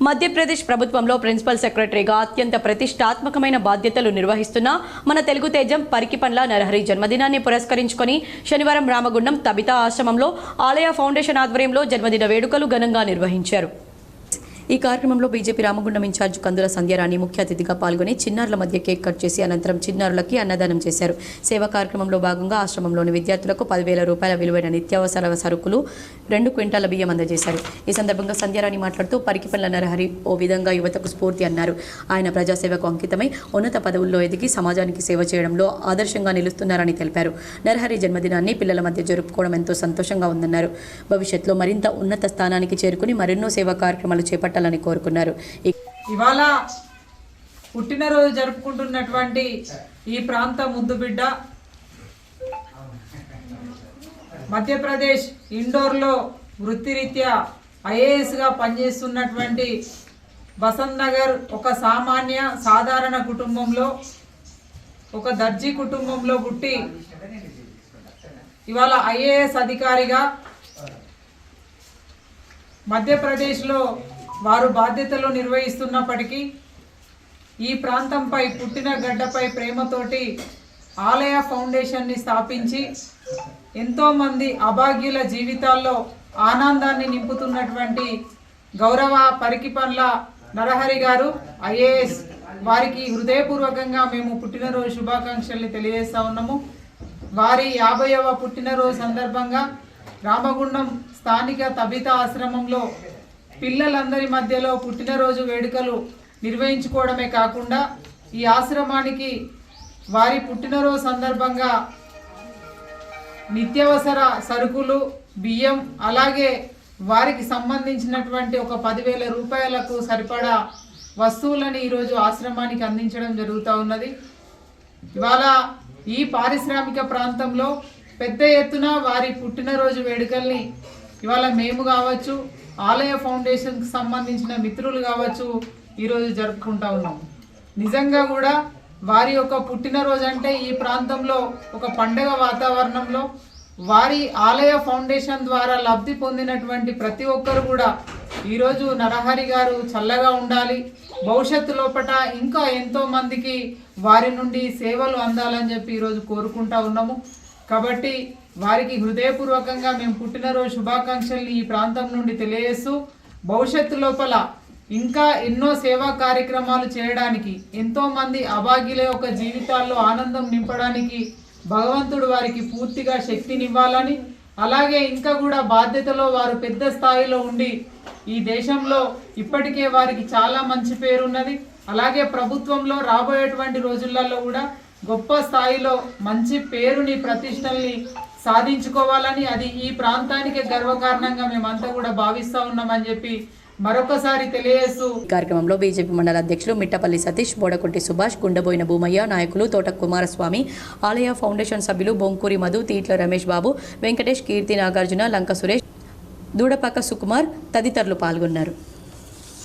మధ్యప్రదేశ్ ప్రభుత్వంలో ప్రిన్సిపల్ సెక్రటరీగా అత్యంత ప్రతిష్టాత్మకమైన బాధ్యతలు నిర్వహిస్తున్న మన తెలుగు తేజం పరికిపండ్ల నరహరి జన్మదినాన్ని పురస్కరించుకొని శనివారం రామగుండం తబితా ఆశ్రమంలో ఆలయ ఫౌండేషన్ ఆధ్వర్యంలో జన్మదిన వేడుకలు ఘనంగా నిర్వహించారు. ఈ కార్యక్రమంలో BJP Ramagundam in charge Kandula Sandhyarani ముఖ్య అతిథిగా పాల్గొని చిన్నారుల మధ్య కేక్ కట్ చేసి అనంతరం చిన్నారులకి అన్నదానం చేశారు. సేవా కార్యక్రమంలో భాగంగా ఆశ్రమంలోని విద్యార్థులకు పదివేల రూపాయల విలువైన నిత్యావసర సరుకులు రెండు క్వింటాల బియ్యం అందజేశారు. ఈ సందర్భంగా సంధ్యారాణి మాట్లాడుతూ పరికిపల్ల నరహరి ఓ విధంగా యువతకు స్ఫూర్తి అన్నారు. ఆయన ప్రజాసేవకు అంకితమై ఉన్నత పదవుల్లో ఎదిగి సమాజానికి సేవ చేయడంలో ఆదర్శంగా నిలుస్తున్నారని తెలిపారు. నరహరి జన్మదినాన్ని పిల్లల మధ్య జరుపుకోవడం ఎంతో సంతోషంగా ఉందన్నారు. భవిష్యత్తులో మరింత ఉన్నత స్థానానికి చేరుకుని మరెన్నో సేవా కార్యక్రమాలు చేపట్టాలని కోరుకున్నారు. ఇవాళ పుట్టినరోజు జరుపుకుంటున్నటువంటి ఈ ప్రాంత ముద్దుబిడ్డ మధ్యప్రదేశ్ ఇండోర్లో వృత్తిరీత్యా ఐఏఎస్గా పనిచేస్తున్నటువంటి బసంత్ నగర్ ఒక సామాన్య సాధారణ కుటుంబంలో ఒక దర్జీ కుటుంబంలో పుట్టి ఇవాళ ఐఏఎస్ అధికారిగా మధ్యప్రదేశ్లో వారు బాధ్యతలు నిర్వహిస్తున్నప్పటికీ ఈ ప్రాంతంపై పుట్టిన గడ్డపై ప్రేమతోటి ఆలయ ఫౌండేషన్ని స్థాపించి ఎంతోమంది అభాగ్యుల జీవితాల్లో ఆనందాన్ని నింపుతున్నటువంటి గౌరవ పరికిపండ్ల నరహరి గారు ఐఏఎస్ వారికి హృదయపూర్వకంగా మేము పుట్టినరోజు శుభాకాంక్షల్ని తెలియజేస్తా ఉన్నాము. వారి యాభైవ పుట్టినరోజు సందర్భంగా రామగుండం స్థానిక తబిత ఆశ్రమంలో పిల్లలందరి మధ్యలో పుట్టినరోజు వేడుకలు నిర్వహించుకోవడమే కాకుండా ఈ ఆశ్రమానికి వారి పుట్టినరోజు సందర్భంగా నిత్యావసర సరుకులు బియ్యం అలాగే వారికి సంబంధించినటువంటి ఒక పదివేల రూపాయలకు సరిపడా వస్తువులను ఈరోజు ఆశ్రమానికి అందించడం జరుగుతూ ఉన్నది. ఇవాళ ఈ పారిశ్రామిక ప్రాంతంలో పెద్ద ఎత్తున వారి పుట్టినరోజు వేడుకల్ని ఇవాళ మేము కావచ్చు ఆలయ ఫౌండేషన్కి సంబంధించిన మిత్రులు కావచ్చు ఈరోజు జరుపుకుంటా ఉన్నాం. నిజంగా కూడా వారి యొక్క పుట్టినరోజు అంటే ఈ ప్రాంతంలో ఒక పండగ వాతావరణంలో వారి ఆలయ ఫౌండేషన్ ద్వారా లబ్ధి పొందినటువంటి ప్రతి ఒక్కరు కూడా ఈరోజు నరహరి గారు చల్లగా ఉండాలి. భవిష్యత్తు లోపల ఇంకా ఎంతో మందికి వారి నుండి సేవలు అందాలని చెప్పి ఈరోజు కోరుకుంటా ఉన్నాము. కాబట్టి వారికి హృదయపూర్వకంగా మేము పుట్టినరోజు శుభాకాంక్షల్ని ఈ ప్రాంతం నుండి తెలియజేస్తూ భవిష్యత్తు లోపల ఇంకా ఎన్నో సేవా కార్యక్రమాలు చేయడానికి ఎంతోమంది అభాగ్యుల యొక్క జీవితాల్లో ఆనందం నింపడానికి భగవంతుడు వారికి పూర్తిగా శక్తినివ్వాలని అలాగే ఇంకా కూడా బాధ్యతలో వారు పెద్ద స్థాయిలో ఉండి ఈ దేశంలో ఇప్పటికే వారికి చాలా మంచి పేరున్నది. అలాగే ప్రభుత్వంలో రాబోయేటువంటి రోజులలో కూడా గొప్ప స్థాయిలో మంచి పేరుని ప్రతిష్టల్ని సాధించుకోవాలని అది ఈ ప్రాంతానికి గర్వకారణంగా మేమంతా కూడా భావిస్తా ఉన్నామని చెప్పి మరొకసారి తెలియజేస్తూ కార్యక్రమంలో బీజేపీ మండల అధ్యక్షులు మిట్టపల్లి సతీష్ బోడకొట్టి సుభాష్ గుండబోయిన భూమయ్య నాయకులు తోట కుమారస్వామి ఆలయ ఫౌండేషన్ సభ్యులు బొంకూరి మధు తీట్ల రమేష్ బాబు వెంకటేష్ కీర్తి నాగార్జున లంక సురేష్ దూడపాక సుకుమార్ తదితరులు పాల్గొన్నారు.